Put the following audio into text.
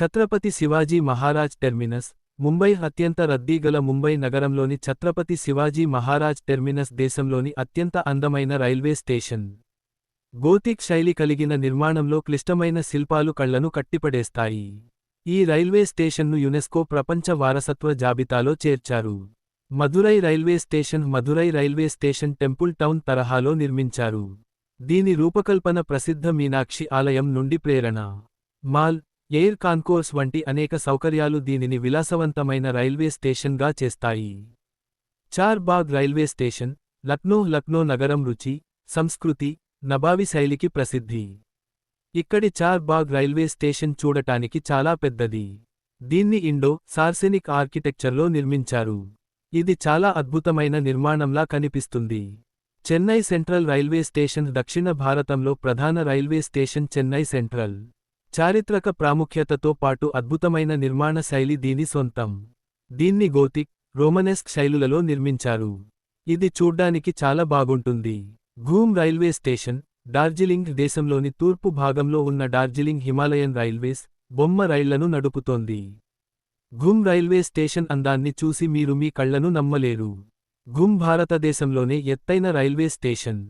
Chhatrapati Shivaji Maharaj terminus Mumbai అత్యంత రద్దీగల ముంబై నగరంలోని ఛత్రపతి శివాజీ మహారాజ్ టెర్మినస్ దేశంలోని అత్యంత అందమైన రైల్వే స్టేషన్. గోతిక్ శైలి కలిగిన నిర్మాణంలో క్లిష్టమైన శిల్పాలు కళ్ళను కట్టిపడేస్తాయి. ఈ రైల్వే స్టేషన్ను యునెస్కో ప్రపంచ వారసత్వ జాబితాలో చేర్చారు. Madurai railway station Madurai railway station temple town తరహాలో నిర్మించారు. దీని రూపకల్పన ప్రసిద్ధ మీనాక్షి ఆలయం నుండి ప్రేరణ. మాల్ ఎయిర్ కాన్కోర్స్ వంటి అనేక సౌకర్యాలు దీనిని విలాసవంతమైన రైల్వే స్టేషన్గా చేస్తాయి. చార్బాగ్ రైల్వే స్టేషన్ లక్నో లక్నో నగరం రుచి సంస్కృతి నబావి శైలికి ప్రసిద్ధి. ఇక్కడి చార్బాగ్ రైల్వే స్టేషన్ చూడటానికి చాలా పెద్దది. దీన్ని ఇండో సార్సెనిక్ ఆర్కిటెక్చర్లో నిర్మించారు. ఇది చాలా అద్భుతమైన నిర్మాణంలా కనిపిస్తుంది. చెన్నై సెంట్రల్ రైల్వే స్టేషన్ దక్షిణ భారతంలో ప్రధాన రైల్వే స్టేషన్ చెన్నై సెంట్రల్. చారిత్రక ప్రాముఖ్యతతో పాటు అద్భుతమైన నిర్మాణ శైలి దీని సొంతం. దీన్ని గోతిక్ రోమనెస్క్ శైలులలో నిర్మించారు. ఇది చూడ్డానికి చాలా బాగుంటుంది. ఘూమ్ రైల్వే స్టేషన్ డార్జిలింగ్ దేశంలోని తూర్పు భాగంలో ఉన్న డార్జిలింగ్ హిమాలయన్ రైల్వేస్ బొమ్మ రైళ్ళను నడుపుతోంది. ఘుమ్ రైల్వే స్టేషన్ అందాన్ని చూసి మీరు మీ కళ్ళను నమ్మలేరు. ఘుమ్ భారతదేశంలోనే ఎత్తైన రైల్వే స్టేషన్.